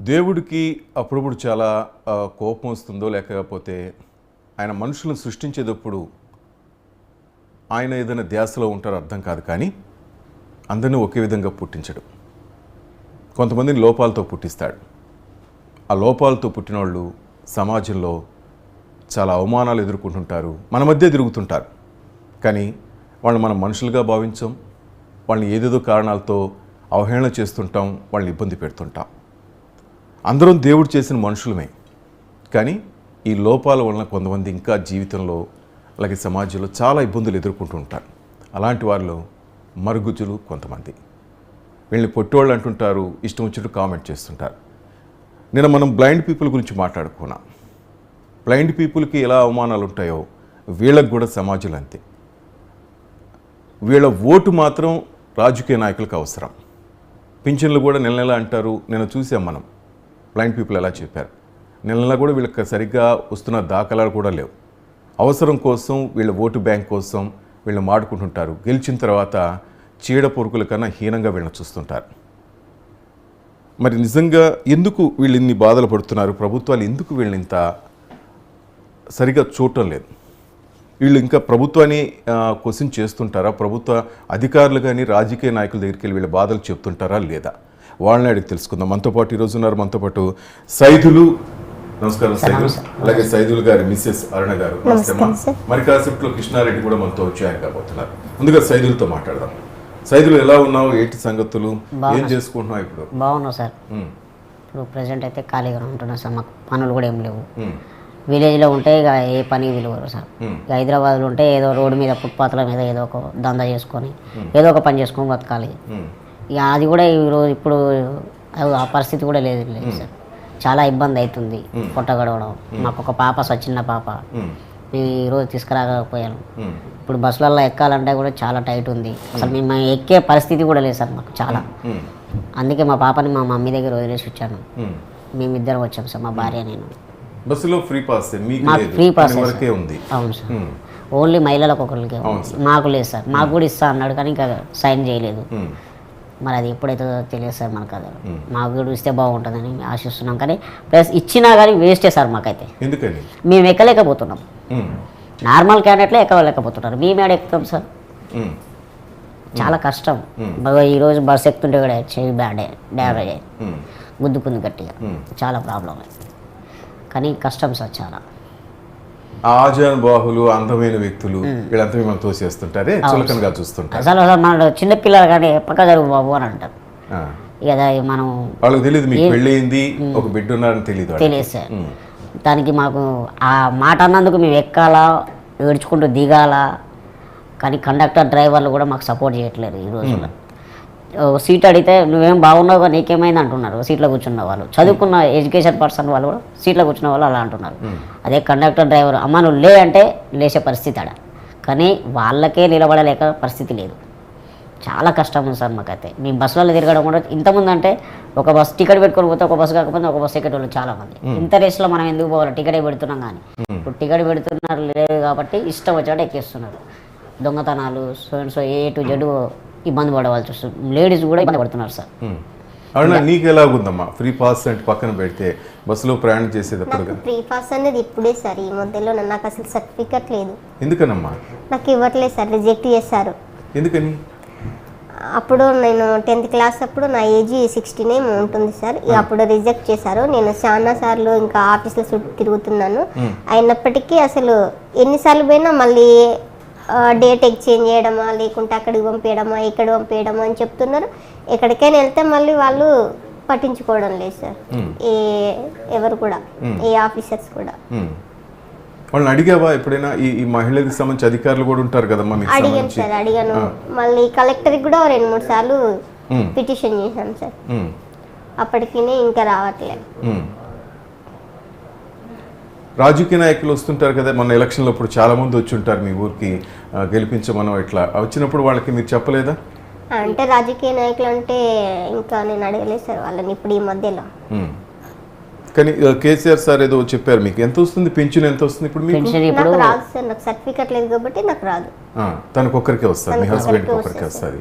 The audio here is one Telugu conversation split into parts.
దేవుడికి అప్పుడప్పుడు చాలా కోపం వస్తుందో లేకపోతే ఆయన మనుషులను సృష్టించేటప్పుడు ఆయన ఏదైనా ధ్యాసలో ఉంటారో అర్థం కాదు కానీ అందరినీ ఒకే విధంగా పుట్టించడు. కొంతమందిని లోపాలతో పుట్టిస్తాడు. ఆ లోపాలతో పుట్టినోళ్ళు సమాజంలో చాలా అవమానాలు ఎదుర్కొంటుంటారు మన మధ్య తిరుగుతుంటారు. కానీ వాళ్ళు మనం మనుషులుగా భావించాం వాళ్ళని ఏదేదో కారణాలతో అవహేళన చేస్తుంటాం వాళ్ళని ఇబ్బంది పెడుతుంటాం. అందరం దేవుడు చేసిన మనుషులమే. కానీ ఈ లోపాల వలన కొంతమంది ఇంకా జీవితంలో అలాగే సమాజంలో చాలా ఇబ్బందులు ఎదుర్కొంటూ ఉంటారు. అలాంటి వారిలో మరుగుజ్జులు కొంతమంది. వీళ్ళని పొట్టోళ్ళు అంటుంటారు ఇష్టం వచ్చినట్టు కామెంట్ చేస్తుంటారు. నిన్న మనం బ్లైండ్ పీపుల్ గురించి మాట్లాడుకున్నాం. బ్లైండ్ పీపుల్కి ఎలా అవమానాలు ఉంటాయో వీళ్ళకు కూడా సమాజంలో అంతే. వీళ్ళ ఓటు మాత్రం రాజకీయ నాయకులకు అవసరం. పింఛన్లు కూడా నెల నెల అంటారు నేను చూసాం మనం. బ్లైండ్ పీపుల్ ఎలా చెప్పారు? నెల నెల కూడా వీళ్ళకి సరిగ్గా వస్తున్న దాఖలాలు కూడా లేవు. అవసరం కోసం వీళ్ళ ఓటు బ్యాంక్ కోసం వీళ్ళు మాడుకుంటుంటారు. గెలిచిన తర్వాత చీడ పొరుకుల కన్నా హీనంగా వీళ్ళని చూస్తుంటారు. మరి నిజంగా ఎందుకు వీళ్ళు ఇన్ని బాధలు పడుతున్నారు? ప్రభుత్వాలు ఎందుకు వీళ్ళని ఇంత సరిగా చూడటం లేదు? వీళ్ళు ఇంకా ప్రభుత్వాన్ని క్వశ్చన్ చేస్తుంటారా? ప్రభుత్వ అధికారులు కానీ రాజకీయ నాయకుల దగ్గరికి వెళ్ళి వీళ్ళ బాధలు చెప్తుంటారా లేదా? వాళ్ళని అడిగి తెలుసుకుందాం. మనతో పాటు ఈరోజు ఉన్నారు మనతో పాటు సైదులు. నమస్కారం సైదులు అలాగే సైదులు గారి మిస్సెస్ అరుణ గారు. మరి కాసేపట్లో కృష్ణారెడ్డి కూడా మనతో వచ్చాయని కాబోతున్నారు. ముందుగా సైదులతో మాట్లాడదాం. సైదులు ఎలా ఉన్నావు? ఏంటి సంగతులు? ఏం చేసుకుంటున్నావు ఇప్పుడు? బాగున్నావు సార్. ఇప్పుడు ప్రజెంట్ అయితే ఖాళీగా ఉంటున్నా సార్. మాకు పనులు కూడా ఏం లేవు. విలేజ్లో ఉంటే ఇక ఏ పని విలువరు సార్. ఇక హైదరాబాద్లో ఉంటే ఏదో రోడ్డు మీద ఫుట్పాత్ల మీద ఏదో ఒక దందా చేసుకొని ఏదో ఒక పని చేసుకొని బతకాలి. ఇక అది కూడా ఈరోజు ఇప్పుడు ఆ పరిస్థితి కూడా లేదు లేదు సార్. చాలా ఇబ్బంది అవుతుంది పొట్ట గడవడం. మాకు ఒక పాప చిన్న పాప. మేము. ఈరోజు తీసుకురాకపోయాను. ఇప్పుడు బస్సులలో ఎక్కాలంటే కూడా చాలా టైట్ ఉంది. అసలు మేము. ఎక్కే పరిస్థితి కూడా లేదు సార్ మాకు చాలా. అందుకే మా పాపని మా మమ్మీ దగ్గర వదిలేసి వచ్చాను. మేమిద్దరం వచ్చాం సార్ మా భార్య నేను. బస్సులో ఫ్రీ పాస్ ఏ? వరకే ఉంది. అవును సార్. ఓన్లీ మహిళలకు ఒకరికి మాకు లేదు సార్. మాకు కూడా ఇస్తా అన్నాడు కానీ ఇంకా సైన్ చేయలేదు. మరి అది ఎప్పుడైతుందో తెలియదు సార్ మనకు అది. మాకు కూడా ఇస్తే బాగుంటుందని ఆశిస్తున్నాం. కానీ ప్లస్ ఇచ్చినా కానీ వేస్టే సార్ మాకైతే. ఎందుకని? మేము ఎక్కలేకపోతున్నాం. నార్మల్ క్యాండిడేట్లే ఎక్కలేకపోతున్నారు. మేము ఏడ ఎక్కుతాం సార్. చాలా కష్టం. ఈరోజు బస్ ఎక్కుతుంటే కూడా చెవి బ్యాడ్ డ్యామేజ్ అయ్యి. గుద్దుకుంది గట్టిగా. చాలా ప్రాబ్లం కానీ కష్టం సార్ చాలా. ఆజాన్ బాహులు అందమైన వ్యక్తులు వీళ్ళంతా మిమ్మల్ని తోసేస్తుంటారే? చులకనగా చూస్తుంటారు. అసలు అసలు మన చిన్నపిల్లలు కానీ పక్క జరుగు బాబు అని అంటారు. అది మనం వాళ్ళకి తెలియదు మీకు పెళ్ళయింది ఒక బిడ్డ ఉన్నారని తెలియదు. తెలియదు సార్. దానికి మాకు ఆ మాట అన్నందుకు మేము ఎక్కాలా ఏడ్చుకుంటూ దిగాలా కానీ కండక్టర్ డ్రైవర్లు కూడా మాకు సపోర్ట్ చేయట్లేదు ఈ రోజుల్లో. సీట్ అడిగితే నువ్వేం బాగున్నావు కానీ నీకేమైంది? అంటున్నారు. సీట్లో కూర్చున్న వాళ్ళు. చదువుకున్న ఎడ్యుకేషన్ పర్సన్ వాళ్ళు కూడా సీట్లో కూర్చున్న వాళ్ళు అలా అంటున్నారు. అదే కండక్టర్ డ్రైవర్ అమ్మ నువ్వు లే అంటే లేచే పరిస్థితి ఆడ. కానీ వాళ్ళకే నిలబడలేక పరిస్థితి లేదు. చాలా కష్టం ఉంది సార్ మాకైతే. మేము బస్సులలో తిరగడం కూడా ఇంతకుముందు అంటే ఒక బస్ టికెట్ పెట్టుకొని పోతే ఒక బస్సు కాకపోతే ఒక బస్సు ఎక్కే వాళ్ళు చాలా మంది ఇంత రేస్లో మనం ఎందుకు పోవాలి? టికెటే పెడుతున్నాం కానీ. ఇప్పుడు టికెట్ పెడుతున్నారు లేదు కాబట్టి ఇష్టం వచ్చినట్టు ఎక్కేస్తున్నారు. దొంగతనాలు so so A to Z ఇబ్బంది పడవలసి వస్తుంది. లేడీస్ కూడా ఇబ్బంది పడుతున్నారు సార్. అవునా నీకు ఎలాగుందమ్మా? ఫ్రీ పాస్ అంటే పక్కన పెడితే బస్సులో ప్రయాణం చేసేటప్పుడు ఫ్రీ పాస్ అనేది ఇప్పుడే సార్. ఈ మధ్యలో నాకు అసలు సర్టిఫికెట్ లేదు. ఎందుకనమ్మా? నాకు ఇవ్వట్లేదు సార్. రిజెక్ట్ చేశారు. ఎందుకని? అప్పుడు నేను టెన్త్ క్లాస్ అప్పుడు నా ఏజ్ సిక్స్టీన్ ఏమో ఉంటుంది సార్. ఇక అప్పుడు రిజెక్ట్ చేశారు. నేను చాలా సార్లు ఇంకా ఆఫీసుల చుట్టూ తిరుగుతున్నాను. అయినప్పటికీ అసలు ఎన్నిసార్లు పోయినా మళ్ళీ డేట్ ఎక్స్చేంజ్ చేయడమా లేకుంటే అక్కడికి పంపించడమా ఇక్కడ పంపించడమా అని చెప్తున్నారు. ఎక్కడికైనా వెళ్తే మళ్ళీ వాళ్ళు పట్టించుకోవడం లేదు సార్. ఏ ఎవరు కూడా. ఏ ఆఫీసర్స్ కూడా. ఉమ్. వాళ్ళని అడిగావా ఎప్పుడైనా? ఈ ఈ మహిళలకు సంబంధించి అధికారులు కూడా ఉంటారు కదమ్మా మీకు అడిగాను సార్ అడిగాను. మళ్ళీ కలెక్టర్కి కూడా రెండు మూడు సార్లు పిటిషన్ చేశాను సార్. అప్పటికి ఇంకా రావట్లేదు. రాజకీయ నాయకులు వస్తుంటారు కదా మొన్న ఎలక్షన్లో ఇప్పుడు చాలా మంది వచ్చి ఉంటారు మీ ఊరికి గెలిపించమనం ఇట్లా. వచ్చినప్పుడు వాళ్ళకి మీరు చెప్పలేదా? అంటే రాజకీయ నాయకులు అంటే ఇంకా నేను అడగలేదు సార్ వాళ్ళని ఇప్పుడు ఈ మధ్యలో. కానీ కేసీఆర్ సార్ ఏదో చెప్పారు మీకు. ఎంత వస్తుంది? పెన్షన్ ఎంత వస్తుంది ఇప్పుడు మీకు? నాకు రాదు సార్ నాకు సర్టిఫికెట్ లేదు కాబట్టి నాకు రాదు. తనకు ఒక్కరికే వస్తుంది మీ తనకు హస్బెండ్కి ఒక్కరికే వస్తుంది.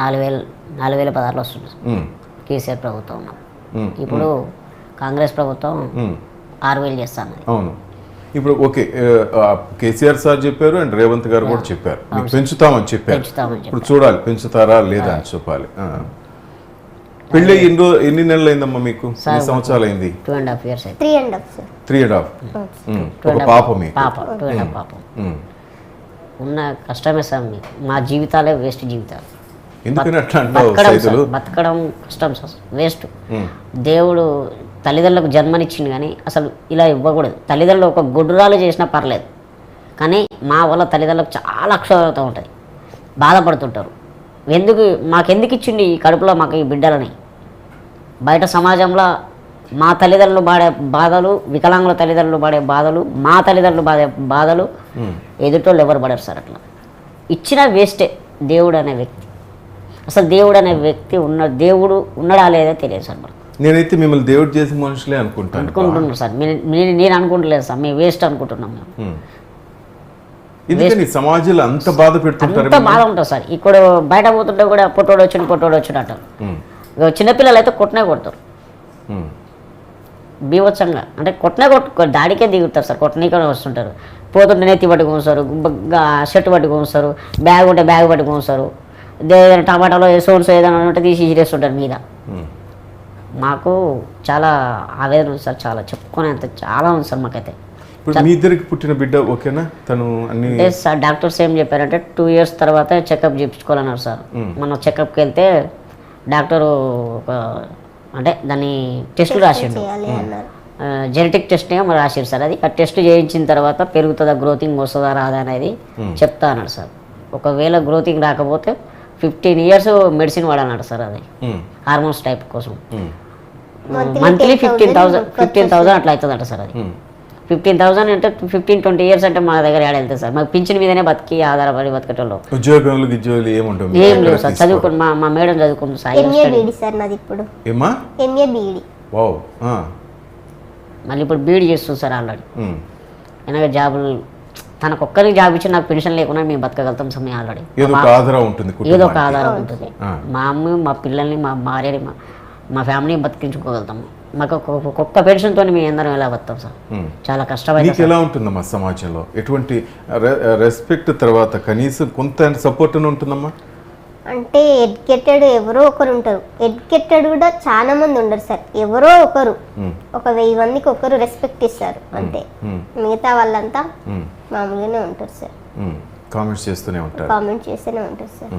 నాలుగు వేలు నాలుగు వేల పదహారులో వస్తుంది కేసీఆర్ ప్రభుత్వం. ఇప్పుడు కాంగ్రెస్ ప్రభుత్వం. ఆరు వేలు చేస్తాను. అవును. ఇప్పుడు ఓకే కేసీఆర్ సార్ చెప్పారు అండ్ రేవంత్ గారు కూడా చెప్పారు. పెంచుతామని చెప్పారు. ఇప్పుడు చూడాలి పెంచుతారా లేదా అని చెప్పాలి. ఆ. పెళ్ళి ఎన్ని ఎన్ని నెలలు అయిందమ్మా మీకు? ఎన్ని సంవత్సరాలు అయింది two and half years three and half three and half. ఒక పాప మీకు. పాప టూ అండ్ హాఫ్ పాప. ఉన్న కష్టమే సార్ మీకు. మా జీవితాలే వేస్ట్ జీవితాలు. ఎందుకని అట్లా అంటావు బతకడం కష్టం సార్. వేస్ట్. దేవుడు తల్లిదండ్రులకు జన్మనిచ్చింది కానీ అసలు ఇలా ఇవ్వకూడదు. తల్లిదండ్రులు ఒక గుడ్రాలు చేసినా పర్లేదు. కానీ మా వల్ల తల్లిదండ్రులకు చాలా అక్షరత ఉంటుంది బాధపడుతుంటారు. ఎందుకు మాకెందుకు ఇచ్చింది ఈ కడుపులో మాకు ఈ బిడ్డలని? బయట సమాజంలో మా తల్లిదండ్రులు పడే బాధలు వికలాంగుల తల్లిదండ్రులు పడే బాధలు మా తల్లిదండ్రులు పడే బాధలు. ఎదుటోళ్ళు ఎవరు పడరు సార్ అట్లా. ఇచ్చిన వేస్టే దేవుడు అనే వ్యక్తి. అసలు దేవుడు అనే వ్యక్తి ఉన్న దేవుడు ఉన్నాడా లేదా తెలియదు సార్ మనకు. నేనైతే మిమ్మల్ని దేవుడు చేసిన మనుషులే అనుకుంటాను అనుకుంటున్నాం సార్. మీ- మీ- నేను అనుకుంటలేదు సార్. మేము వేస్ట్ అనుకుంటున్నాం మేము. ఎందుకని సమాజంలో అంత బాధ పెడుతుంటారు అంత బాధ ఉంటుంది సార్. ఇక్కడ బయట పోతుంటే కూడా పొట్టోడు వచ్చిండు పొట్టోడు వచ్చిండు అంటారు. చిన్నపిల్లలు అయితే కొట్టనే కొడతారు. బీభత్సంగా. అంటే కొట్టనే కొట్టు దాడికే దిగుతారు సార్. కొట్టనీకే వస్తుంటారు. పోతుంటే నెత్తి పట్టుకొస్తారు షర్ట్ పట్టుకొస్తారు బ్యాగ్ ఉంటే బ్యాగ్ పట్టుకొస్తారు ఏదైనా టమాటాలో సోన్స్ ఏదైనా ఉంటే తీసి ఇసిరేస్తుంటారు మీద. మాకు చాలా ఆవేదన ఉంది సార్ చాలా చెప్పుకునేంత చాలా ఉంది సార్ మాకైతే. ఇప్పుడు మీ ఇద్దరికి పుట్టిన బిడ్డ ఓకేనా? తను అన్ని సార్ డాక్టర్స్ ఏం చెప్పారంటే టూ ఇయర్స్ తర్వాత చెకప్ చేయించుకోవాలన్నారు సార్. మనం చెకప్కి వెళ్తే డాక్టరు ఒక అంటే దాన్ని టెస్ట్ రాసిండు. చేయాలి అన్నారు. జెనెటిక్ టెస్ట్ ఏమో రాసిరు సార్ అది. ఆ టెస్ట్ చేయించిన తర్వాత పెరుగుతుందా గ్రోతింగ్ వస్తుందా రాదా అనేది చెప్తా అన్నాడు సార్. ఒకవేళ గ్రోతింగ్ రాకపోతే ఫిఫ్టీన్ ఇయర్స్ మెడిసిన్ వాడన్నాడు సార్ అది. హార్మోన్స్ టైప్ కోసం. Monthly fifteen thousand fifteen thousand అట్లా అవుతుందట సార్ అది. ఫిఫ్టీన్ థౌసండ్ అంటే ఫిఫ్టీన్ ట్వంటీ ఇయర్స్ అంటే మన దగ్గర ఏడ వెళ్తుంది సార్. మాకు పింఛన్ మీదనే బతికి ఆధారపడి ఏముండవు ఏం లేవు సార్. చదువుకుని మా మా మేడం చదువుకుంది సార్. మళ్ళీ ఇప్పుడు బీఈడి చేస్తుంది సార్ ఆల్రెడీ. వెనక జాబులు తనకు ఒక్కరికి జాబ్ ఇచ్చి నాకు పెన్షన్ లేకుండా మేము బతకగలుగుతాం సమయం ఆల్రెడీ. ఏదో ఒక ఆధారం ఉంటుంది ఏదో ఒక. ఆధారం ఉంటుంది. మా అమ్మ మా పిల్లల్ని మా భార్యని మా మా ఫ్యామిలీని బతికించుకోగలుగుతాము. మాకు ఒక్క పెన్షన్తో మేము అందరం ఎలా బతాం సార్. చాలా కష్టమైంది నీకు ఎలా ఉంటుందమ్మా సమాజంలో? ఎటువంటి రెస్పెక్ట్ తర్వాత కనీసం కొంత సపోర్ట్ ఉంటుందమ్మా? అంటే ఎడ్యుకేటెడ్ ఎవరో ఒకరు ఉంటారు. ఎడ్యుకేటెడ్ కూడా చాలా మంది ఉండరు సార్. ఎవరో ఒకరు. ఒక వెయ్యి మందికి ఒకరు రెస్పెక్ట్ ఇస్తారు. అంతే. మిగతా వాళ్ళంతా మ్మ్. మామూలుగానే ఉంటారు సార్. కామెంట్స్ చేస్తూనే ఉంటారు. కామెంట్ చేస్తూనే ఉంటారు సార్.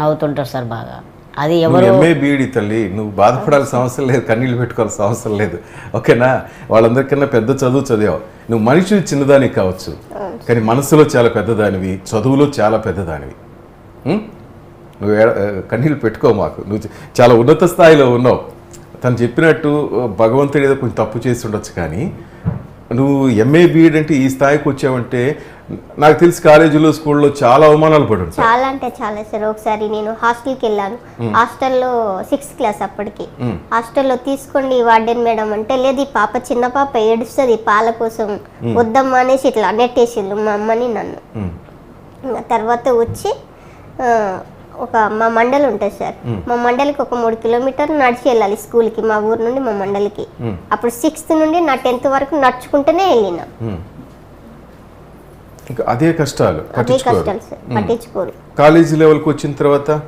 నవ్వుతుంటారు సార్ బాగా. అది ఎవరు ఎంఏ బీఈడి తల్లి నువ్వు బాధపడాల్సిన అవసరం లేదు కన్నీళ్ళు పెట్టుకోవాల్సిన అవసరం లేదు. ఓకేనా? వాళ్ళందరికన్నా పెద్ద చదువు చదివావు. నువ్వు మనిషి చిన్నదానికి కావచ్చు కానీ మనసులో చాలా పెద్దదానివి చదువులో చాలా పెద్దదానివి? నువ్వు కన్నీళ్ళు పెట్టుకో మాకు. నువ్వు చాలా ఉన్నత స్థాయిలో ఉన్నావు. తను చెప్పినట్టు భగవంతుడు ఏదో కొంచెం తప్పు చేసి ఉండొచ్చు కానీ నువ్వు ఎంఏ బీఎడ్ అంటే ఈ స్థాయికి వచ్చావంటే నాకు తెలిసి కాలేజీలో స్కూల్లో చాలా అవమానాలు పడి ఉంటాయి చాలా అంటే చాలా సార్. ఒకసారి నేను హాస్టల్కి వెళ్ళాను. హాస్టల్లో సిక్స్త్ క్లాస్ అప్పటికి. హాస్టల్లో తీసుకోండి వార్డెన్ మేడం అంటే లేదు ఈ పాప చిన్న పాప ఏడుస్తుంది పాల కోసం. వద్దమ్మా అనేసి ఇట్లా నెట్టేసిళ్ళు మా అమ్మని నన్ను. తర్వాత వచ్చి ఒక మా మండలి ఉంటుంది సార్. మా మండలికి ఒక మూడు కిలోమీటర్లు నడిచి వెళ్ళాలి స్కూల్కి మా ఊరు నుండి మా మండలికి. అప్పుడు సిక్స్త్ నుండి నా టెన్త్ వరకు నడుచుకుంటూనే వెళ్ళిన. ఇంకా అదే కష్టాలు పట్టించుకోరు. పట్టించుకోరు. కాలేజీ లెవెల్కి వచ్చిన తర్వాత?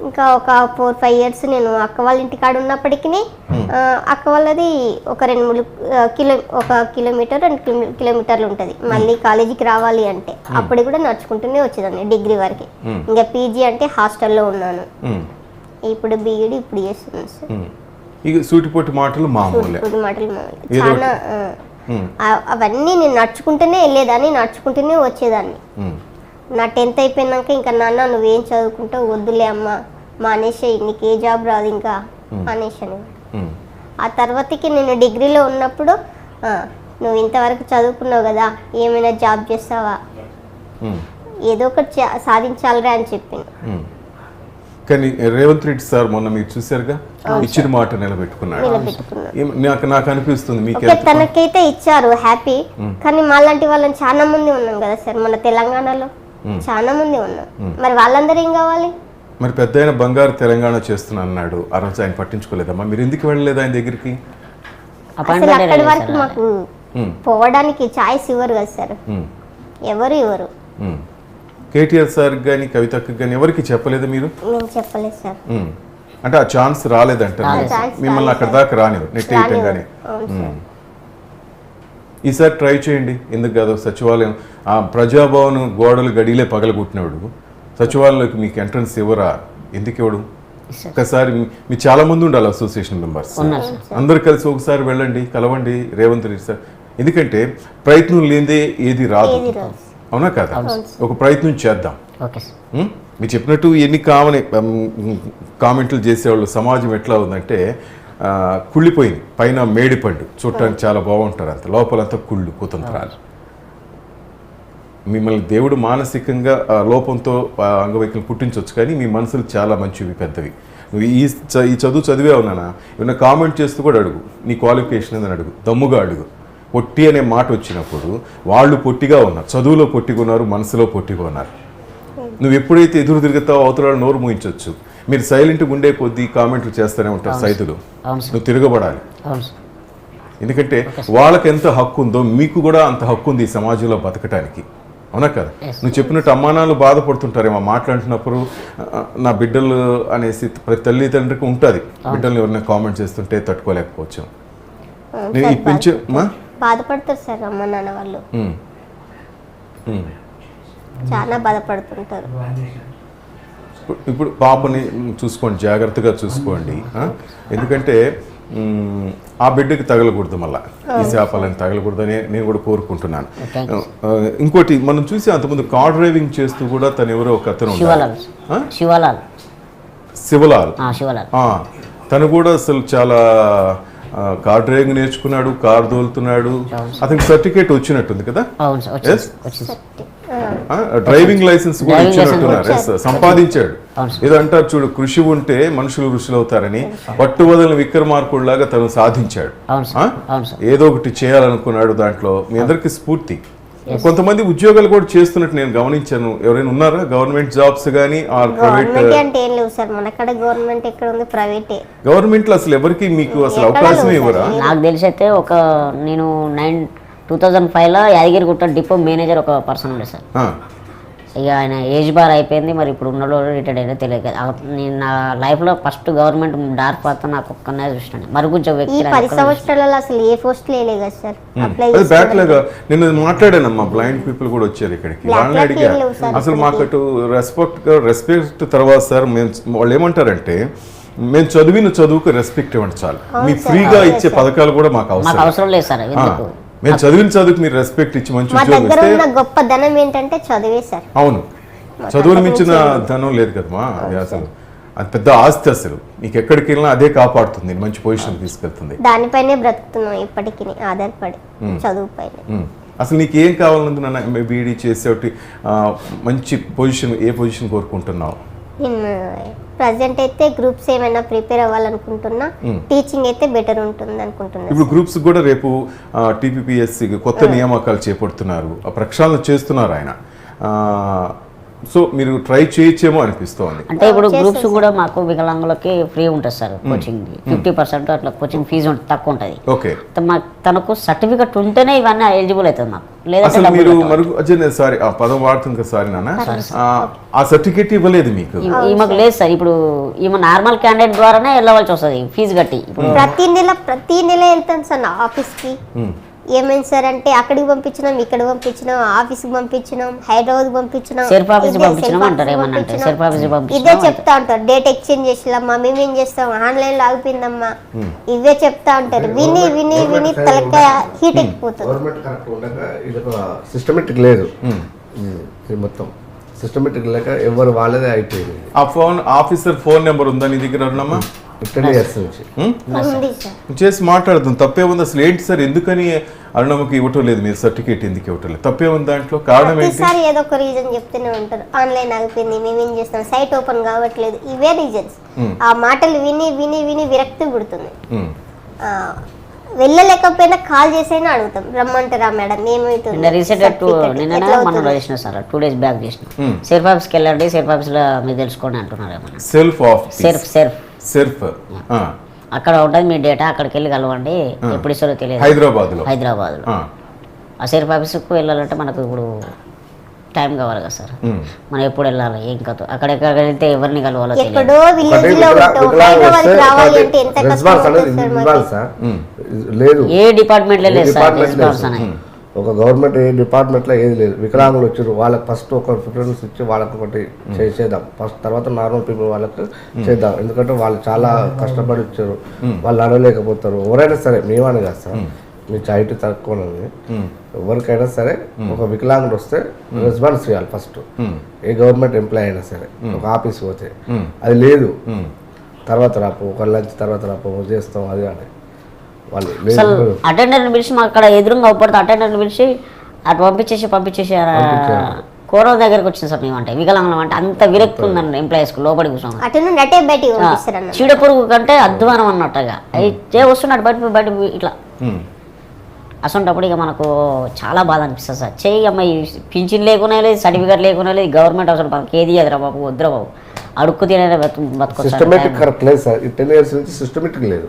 ఇంకా ఒక ఫోర్ ఫైవ్ ఇయర్స్ నేను అక్క వాళ్ళ ఇంటికాడ ఉన్నప్పటికీ అక్క వాళ్ళది ఒక రెండు మూడు కిలో ఒక కిలోమీటర్ రెండు కిలో- కిలోమీటర్లు ఉంటుంది. మళ్ళీ కాలేజీకి రావాలి అంటే అప్పుడు కూడా నడుచుకుంటూనే వచ్చేదాన్ని డిగ్రీ వరకు. ఇంకా పీజీ అంటే హాస్టల్లో ఉన్నాను. ఇప్పుడు బీఈడి ఇప్పుడు చేస్తున్నాను సార్. ఇక సూటిపోటి మాటలు మామూలే. మాటలు చాలా అవన్నీ నేను నడుచుకుంటూనే వెళ్ళేదాన్ని నడుచుకుంటూనే వచ్చేదాన్ని. నా టెన్త్ అయిపోయినాక ఇంకా నాన్న నువ్వేం చదువుకుంటావు వద్దులే అమ్మ మానేసే నీకు ఏ జాబ్ రాదు ఇంకా అనేసాను ఉం. ఆ తర్వాతకి నేను డిగ్రీలో ఉన్నప్పుడు "ఆ, నువ్వు ఇంతవరకు చదువుకున్నావు కదా ఏమైనా జాబ్ చేస్తావా. ఏదో ఒకటి సాధించాలిరా అని చెప్పింది. కానీ రేవంత్ రెడ్డి సార్ మొన్న మీరు చూశారుగా? ఇచ్చిన మాట నిలబెట్టుకున్నాడు. నాకు నాకు అనిపిస్తుంది మీకు తనకైతే ఇచ్చారు హ్యాపీ. కానీ మాలాంటి వాళ్ళని చాలా మంది ఉన్నాం కదా సార్. మన తెలంగాణలో చాలా మంది ఉన్నాం. మరి వాళ్ళందరూ ఏం కావాలి? మరి పెద్ద ఆయన బంగారు తెలంగాణ చేస్తున్నా అన్నాడు. ఆ రోజు ఆయన పట్టించుకోలేదమ్మా. మీరు ఎందుకు వెళ్ళలేదు ఆయన దగ్గరికి? అసలు అక్కడి వరకు మాకు పోవడానికి ఛాయిస్ ఇవ్వరు కదా సార్. ఎవరు ఇవ్వరు. కేటీఆర్ సార్ కానీ కవితకు కానీ ఎవరికి చెప్పలేదు మీరు? నేను చెప్పలేదు సార్. ఉమ్. అంటే ఆ ఛాన్స్. ఛాన్స్ మిమ్మల్ని అక్కడ దాకా రానివ్వరు నెట్ వేయటంగానే ఈసారి ట్రై చేయండి. ఎందుకు కాదు సచివాలయం ఆ ప్రజాభవన్ గోడలు గడిలే పగలగొట్టినవాడు సచివాలయంలోకి మీకు ఎంట్రన్స్ ఇవ్వరా? ఎందుకు ఇవ్వడు? ఒకసారి మీ- చాలా మంది ఉండాలి అసోసియేషన్ మెంబర్స్ అందరు కలిసి ఒకసారి వెళ్ళండి కలవండి. రేవంత్ రెడ్డి సార్. ఎందుకంటే ప్రయత్నం రాదు. ఏది రాదు. అవునా కదా ఒక ప్రయత్నం చేద్దాం? మీరు చెప్పినట్టు ఎన్ని కామని కామెంట్లు చేసేవాళ్ళు సమాజం ఎట్లా ఉందంటే కుళ్ళిపోయింది. పైన మేడిపండు చూడటానికి చాలా బాగుంటారు అంత. లోపలంతా కుళ్ళు కుతంత్రాలు. మిమ్మల్ని దేవుడు మానసికంగా లోపంతో అంగవైకల్యం పుట్టించవచ్చు కానీ మీ మనసులు చాలా మంచివి పెద్దవి. నువ్వు ఈ ఈ చదువు చదివే ఉన్నానా? ఏమన్నా కామెంట్ చేస్తూ కూడా అడుగు. నీ క్వాలిఫికేషన్ ఏదని అడుగు. దమ్ముగా అడుగు. పొట్టి అనే మాట వచ్చినప్పుడు వాళ్ళు పొట్టిగా ఉన్నారు. చదువులో పొట్టిగా ఉన్నారు మనసులో పొట్టిగా ఉన్నారు. నువ్వు ఎప్పుడైతే ఎదురు తిరుగుతావో అవతల నోరు మూయించవచ్చు మీరు సైలెంట్గా ఉండే కొద్దీ కామెంట్లు చేస్తూనే ఉంటారు సైతులు నువ్వు తిరగబడాలి. అవును సార్. ఎందుకంటే వాళ్ళకి ఎంత హక్కు ఉందో మీకు కూడా అంత హక్కు ఉంది ఈ సమాజంలో బతకటానికి. అవునా కదా? నువ్వు చెప్పినట్టు అమ్మానాలు బాధపడుతుంటారేమో మాట్లాడుతున్నప్పుడు నా బిడ్డలు అనేసి ప్రతి తల్లిదండ్రికి ఉంటుంది. బిడ్డలు ఎవరైనా కామెంట్ చేస్తుంటే తట్టుకోలేకపోవచ్చు. నేను పెంచే మా? బాధపడతారు సార్ అమ్మ నాన్న వాళ్ళు. చాలా బాధపడుతుంటారు. ఇప్పుడు- పాపని చూసుకోండి జాగ్రత్తగా చూసుకోండి? ఎందుకంటే ఆ బిడ్డకి తగలకూడదు మళ్ళా. ఈ శాపాలని తగలకూడదని నేను కూడా కోరుకుంటున్నాను. ఆ, ఇంకోటి మనం చూసి అంతకుముందు కార్ డ్రైవింగ్ చేస్తూ కూడా తను ఎవరో ఒక అతను. శివలాల్? శివలాల్. శివలాల్. ఆ, శివలాల్. ఆ, తను కూడా అసలు చాలా కార్ డ్రైవింగ్ నేర్చుకున్నాడు కార్ దోలుతున్నాడు. అతనికి సర్టిఫికేట్ వచ్చినట్టుంది కదా? అవును సార్ Yes? వచ్చింది. వచ్చింది సార్ ఆ, డ్రైవింగ్ లైసెన్స్ కూడా ఇచ్చినట్టున్నారు సంపాదించాడు. ఏదో అంటారు చూడు కృషి ఉంటే మనుషులు ఋషులు అవుతారని పట్టువదలని విక్రమార్కుడిలాగా తను సాధించాడు. అవును ఆ? సార్ అవును సార్. ఏదో ఒకటి చేయాలనుకున్నాడు దాంట్లో. మీ అందరికి స్ఫూర్తి. కొంతమంది ఉద్యోగాలు కూడా చేస్తున్నట్టు నేను గమనించాను. ఎవరైనా ఉన్నారా? గవర్నమెంట్ జాబ్స్ కానీ ఆర్ ప్రైవేట్ గవర్నమెంట్ అంటే ఏం లేవు సార్. గవర్నమెంట్ ఎక్కడ ఉంది ప్రైవేటే. గవర్నమెంట్లో అసలు ఎవరికి మీకు అసలు అవకాశం ఇవ్వరా? నాకు తెలిసి అయితే ఒక నేను నైన్ టూ థౌజండ్ ఫైవ్లో యాదగిరిగుట్ట డిపో మేనేజర్ ఒక పర్సన్ ఉండే సార్. ఇక ఆయన ఏజ్ బార్ అయిపోయింది. మరి ఇప్పుడు ఉన్న రిటైర్డ్ అయినా తెలియదు నేను నా లైఫ్లో ఫస్ట్ గవర్నమెంట్ డార్క్ పాత్ర నాకు ఒక్కనే చూసినాను. మరి కొంచెం ఈ వ్యక్తి పది సంవత్సరాలలో అసలు ఏ పోస్ట్ లేలే కదా సార్? అప్లై అది బ్యాక్ లాగా నేను మాట్లాడానమ్మా బ్లైండ్ పీపుల్ కూడా వచ్చారు ఇక్కడికి. వాళ్ళని అడిగా. అసలు మాకు అటు రెస్పెక్ట్ రెస్పెక్ట్ తర్వాత సార్ మేము వాళ్ళు ఏమంటారంటే మేము చదివిన చదువుకు రెస్పెక్ట్ ఇవ్వండి చాలు. మీ ఫ్రీగా ఇచ్చే పథకాలు కూడా మాకు మాకు అవసరం. అవసరం లేదు సార్. మేము చదివిన చదువుకు మీరు రెస్పెక్ట్ ఇచ్చి మంచి మా ఉద్యోగం దగ్గర ఇస్తే ఉన్న గొప్ప ధనం ఏంటంటే చదివే సార్. అవును. చదువులు మించిన ధనం లేదు కదమ్మా. అది అసలు అది పెద్ద ఆస్తి అసలు. మీకు ఎక్కడికి వెళ్ళినా అదే కాపాడుతుంది. మంచి పొజిషన్ తీసుకెళ్తుంది. దానిపైనే బ్రతుకుతున్నాం ఇప్పటికి ఆధారపడి చదువు పైన. ఉమ్. అసలు నీకు ఏం కావాలంటే నాన్న? బీడీ చేసేటి ఆ, మంచి పొజిషన్ ఏ పొజిషన్ కోరుకుంటున్నావు? నేను ప్రజెంట్ అయితే గ్రూప్స్ ఏమైనా ప్రిపేర్ అవ్వాలనుకుంటున్నా టీచింగ్ అయితే బెటర్ ఉంటుంది అనుకుంటున్నా ఇప్పుడు గ్రూప్స్ కూడా రేపు టీపీపీఎస్సి కొత్త నియామకాలు చేపడుతున్నారు. ప్రక్షాళన చేస్తున్నారు ఆయన. సో మీరు ట్రై చేయొచ్చేమో అనిపిస్తోంది. అంటే ఇప్పుడు గ్రూప్స్ కూడా మాకు వికలాంగులకి ఫ్రీ ఉంటుంది సార్ కోచింగ్ ఫిఫ్టీ పర్సెంట్ అట్లా కోచింగ్ ఫీజు తక్కువ ఉంటుంది. ఓకే తనకు సర్టిఫికెట్ ఉంటేనే ఇవన్నీ ఎలిజిబుల్ అవుతుంది మాకు. లేదంటే అసలు మీరు. మరుగు అజయ్ సారీ ఆ పదం వాడుతుంది కదా సారీ నాన్న? ఆ, సర్టిఫికేట్ ఇవ్వలేదు మీకు? ఈ- ఈమెకు లేదు సార్. ఇప్పుడు ఈమె నార్మల్ క్యాండిడేట్ ద్వారానే వెళ్ళవలసి వస్తుంది ఫీజు కట్టి. ఇప్పుడు ప్రతి నెల ప్రతి నెల వెళ్తాను సార్ నా ఆఫీస్కి. ఏమైంది సార్ అంటే అక్కడికి పంపించినాం ఇక్కడ పంపించినాం ఆఫీస్కి పంపించినాం హైదరాబాద్ పంపించినాం. ఇదే చెప్తా ఉంటారు. డేట్ ఎక్స్చేంజ్ చేసినామా మేమేం చేస్తాం? ఆన్లైన్లో ఆగిపోయిందమ్మా. ఇవే చెప్తా ఉంటారు. విని విని విని తలకాయ హీట్ ఎక్కిపోతుంది. గవర్నమెంట్ కరెక్ట్ ఉండక ఇది ఒక సిస్టమేటిక్ లేదు ఇది మొత్తం సిస్టమేటిక్ లేక ఎవరు వాళ్ళదే అయిపోయింది. ఆ ఫోన్ ఆఫీసర్ ఫోన్ నెంబర్ ఉందా నీ దగ్గర అరుణమ్మా? నుంచి ఉమ్? ఉంది సార్ చేసి మాట్లాడదాం. తప్పే ఉంది అసలు. ఏంటి సార్? ఎందుకని అరుణమ్మకి ఇవ్వటం లేదు? మీరు సర్టిఫికేట్ ఎందుకు ఇవ్వటం లేదు? తప్పే ఉంది దాంట్లో? కారణం ఏంటి? ఏదో ఒక రీజన్ చెప్తూనే ఉంటారు. ఆన్లైన్ ఆగిపోయింది మేమేం చేస్తాం సైట్ ఓపెన్ కావట్లేదు. ఇవే రీజన్స్ ఆ మాటలు విని విని విని విరక్తి పుడుతుంది. వెళ్ళలేకపోయినా కాల్ చేసైనా అడుగుతాం. రమ్మంటారా మేడం ఏమవుతుంది రీసెంట్ నిన్న మనం? చేసిన సార్. టూ డేస్ బ్యాక్ చేసిన. Hmm. సెర్ఫ్ ఆఫీస్కి వెళ్ళండి. సెర్ఫ్ ఆఫీస్లో మీరు తెలుసుకోండి అంటున్నారు సెల్ఫ్ ఆఫ్ సెర్ఫ్ సెర్ఫ్. అక్కడ ఉంటుంది మీ డేటా అక్కడికి వెళ్ళి కలవండి ఎప్పుడు ఇస్తారో తెలియదు. హైదరాబాద్లో. హైదరాబాద్లో. ఆ, ఆ సెర్ఫ్ ఆఫీస్కి వెళ్ళాలంటే మనకు ఇప్పుడు టైం కావాలి కదా సార్. మనం ఎప్పుడు వెళ్ళాలి ఏం కథ అక్కడెక్కడ వెళ్తే ఎవరిని కలవాలో హైదరాబాద్. లేదు. ఏ డిపార్ట్మెంట్లో ఏ లేదు సార్ డిపార్ట్మెంట్ లేదు సార్. ఒక గవర్నమెంట్ ఏ డిపార్ట్మెంట్లో ఏది లేదు. వికలాంగులు వచ్చారు వాళ్ళకి ఫస్ట్ ఒక ప్రిఫరెన్స్ ఇచ్చి వాళ్ళకి ఒకటి చేసేద్దాం. ఫస్ట్ తర్వాత నార్మల్ పీపుల్ వాళ్ళకి చేద్దాం. ఎందుకంటే వాళ్ళు చాలా కష్టపడి వచ్చారు. వాళ్ళు నడవలేకపోతారు. ఎవరైనా సరే మేమని కాదు సార్. మీ హైట్ తక్కువ. ఎవరికైనా సరే ఒక వికలాంగుడు వస్తే రెస్పాన్స్ చేయాలి ఫస్ట్ ఏ గవర్నమెంట్ ఎంప్లాయ్ అయినా సరే ఒక ఆఫీస్కి పోతే అది లేదు. తర్వాత రాపో ఒక లంచ్ తర్వాత రాపో చేస్తాం అది అని. అసలు అటెండర్ని పిలిచి మాకు అక్కడ ఎదురుగా అవుపడితే అటెండర్ని పిలిచి అటు పంపించేసి పంపించేసి ఆ కోరవ దగ్గరికి వచ్చింది సార్ మేమంటే వికలాంగులం అంటే అంత విరక్తి ఉందండి అటు అటే బయటికి పంపిస్తారు అన్న చీడ పురుగు కంటే అధ్వానం అన్నట్టుగా. అయితే వస్తున్నాడు బయట బయట ఇట్లా. అసంటప్పుడు ఇక మనకు చాలా బాధ అనిపిస్తుంది సార్. చేయి అమ్మ ఈ పింఛన్ లేకునే లేదు సర్టిఫికేట్ లేకునే లేదు గవర్నమెంట్ అసలు మనకి ఏది ఎదురా బాబు వద్దురా బాబు. అడుక్కు తినే బతుకు బతుకొచ్చు సిస్టమేటిక్ కరెక్ట్ లేదు సార్. ఈ టెన్ ఇయర్స్ నుంచి సిస్టమేటిక్ లేదు.